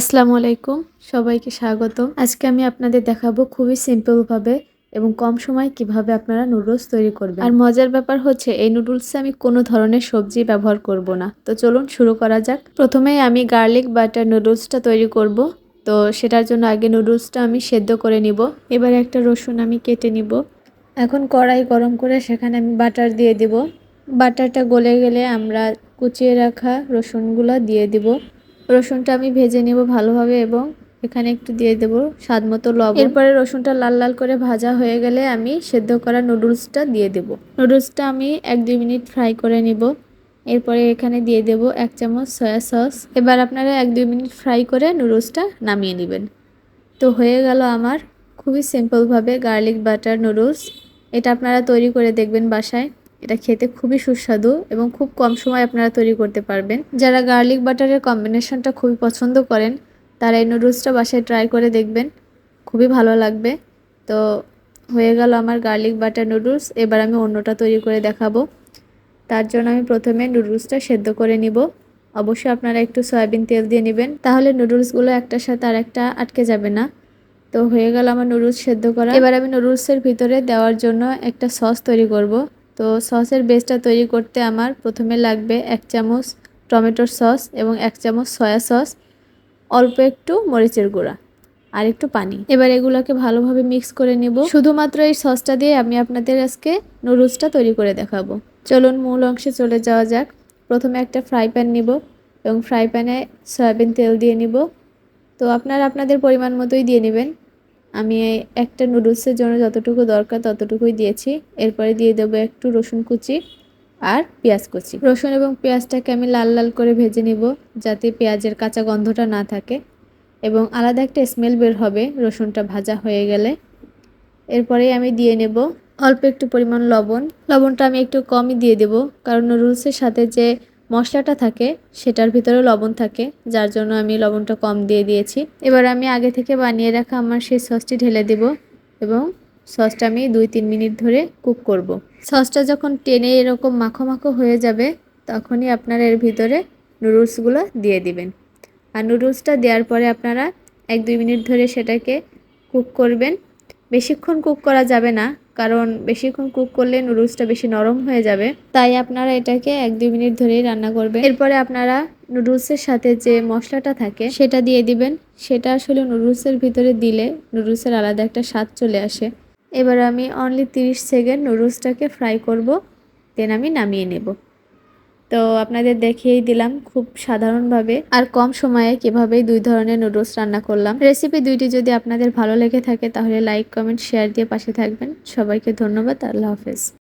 আসসালামু আলাইকুম, সবাইকে স্বাগত আজকে আমি আপনাদের দেখাবো খুবই সিম্পলভাবে এবং কম সময় কীভাবে আপনারা নুডলস তৈরি করবেন। আর মজার ব্যাপার হচ্ছে, এই নুডলসে আমি কোনো ধরনের সবজি ব্যবহার করব না। তো চলুন শুরু করা যাক। প্রথমেই আমি গার্লিক বাটার নুডলসটা তৈরি করব। তো সেটার জন্য আগে নুডলসটা আমি সেদ্ধ করে নিব। এবার একটা রসুন আমি কেটে নিব। এখন কড়াই গরম করে সেখানে আমি বাটার দিয়ে দিব। বাটারটা গলে গেলে আমরা কুচিয়ে রাখা রসুনগুলো দিয়ে দিব। রসুনটা আমি ভেজে নেব ভালোভাবে এবং এখানে একটু দিয়ে দেবো স্বাদ মতো লবণ। এরপরে রসুনটা লাল লাল করে ভাজা হয়ে গেলে আমি সেদ্ধ করা নুডলসটা দিয়ে দেব। নুডলসটা আমি এক দুই মিনিট ফ্রাই করে নিব। এরপরে এখানে দিয়ে দেব এক চামচ সয়া সস। এবার আপনারা এক দুই মিনিট ফ্রাই করে নুডলসটা নামিয়ে নেবেন। তো হয়ে গেল আমার খুবই সিম্পলভাবে গার্লিক বাটার নুডলস। এটা আপনারা তৈরি করে দেখবেন বাসায়। এটা খেতে খুবই সুস্বাদু এবং খুব কম সময় আপনারা তৈরি করতে পারবেন। যারা গার্লিক বাটারের কম্বিনেশনটা খুবই পছন্দ করেন, তারা এই নুডলসটা বাসায় ট্রাই করে দেখবেন। খুবই ভালো লাগবে। তো হয়ে গেল আমার গার্লিক বাটার নুডলস এবার আমি অন্যটা তৈরি করে দেখাবো। তার জন্য আমি প্রথমে নুডলসটা সেদ্ধ করে নিব। অবশ্যই আপনারা একটু সয়াবিন তেল দিয়ে নেবেন, তাহলে নুডলসগুলো একটার সাথে আর একটা আটকে যাবে না। তো হয়ে গেল আমার নুডলস সেদ্ধ করা। এবার আমি নুডলসের ভিতরে দেওয়ার জন্য একটা সস তৈরি করব। তো সসের বেসটা তৈরি করতে আমার প্রথমে লাগবে এক চামচ টমেটোর সস এবং এক চামচ সয়া সস, অল্প একটু মরিচের গুঁড়া আর একটু পানি। এবার এগুলোকে ভালোভাবে মিক্স করে নেব। শুধুমাত্র এই সসটা দিয়ে আমি আপনাদের আজকে নুডলসটা তৈরি করে দেখাবো। চলুন মূল অংশে চলে যাওয়া যাক। প্রথমে একটা ফ্রাই প্যান নিব এবং ফ্রাই প্যানে সয়াবিন তেল দিয়ে নিব। তো আপনারা আপনাদের পরিমাণ মতোই দিয়ে নেবেন। আমি একটা নুডলসের জন্য যতটুকু দরকার ততটুকুই দিয়েছি। এরপরে দিয়ে দেবো একটু রসুন কুচি আর পেঁয়াজ কুচি। রসুন এবং পেঁয়াজটাকে আমি লাল লাল করে ভেজে নিব যাতে পেঁয়াজের কাঁচা গন্ধটা না থাকে এবং আলাদা একটা স্মেল বের হবে রসুনটা ভাজা হয়ে গেলে। এরপরে আমি দিয়ে নেব অল্প একটু পরিমাণ লবণ। লবণটা আমি একটু কমই দিয়ে দেব কারণ নুডলসের সাথে যে মশলাটা থাকে, সেটার ভিতরে লবণ থাকে, যার জন্য আমি লবণটা কম দিয়ে দিয়েছি। এবার আমি আগে থেকে বানিয়ে রাখা আমার সেই সসটি ঢেলে দেব এবং সসটা আমি দুই তিন মিনিট ধরে কুক করব। সসটা যখন টেনে এরকম মাখো মাখো হয়ে যাবে, তখনই আপনারা এর ভিতরে নুডলসগুলো দিয়ে দিবেন। আর নুডলসটা দেওয়ার পরে আপনারা এক দুই মিনিট ধরে সেটাকে কুক করবেন। বেশিক্ষণ কুক করা যাবে না, কারণ বেশিক্ষণ কুক করলে নুডলসটা বেশি নরম হয়ে যাবে। তাই আপনারা এটাকে এক দুই মিনিট ধরেই রান্না করবেন। এরপরে আপনারা নুডলসের সাথে যে মশলাটা থাকে, সেটা দিয়ে দিবেন। সেটা আসলে নুডলসের ভিতরে দিলে নুডলসের আলাদা একটা স্বাদ চলে আসে। এবার আমি অনলি তিরিশ সেকেন্ড নুডলসটাকে ফ্রাই করব দেন আমি নামিয়ে নেব। তো আপনাদের দেখিয়েই দিলাম খুব সাধারণভাবে আর কম সময়ে কীভাবে দুই ধরনের নুডলস রান্না করলাম। রেসিপি দুইটি যদি আপনাদের ভালো লেগে থাকে তাহলে লাইক কমেন্ট শেয়ার দিয়ে পাশে থাকবেন। সবাইকে ধন্যবাদ, আল্লাহ হাফেজ।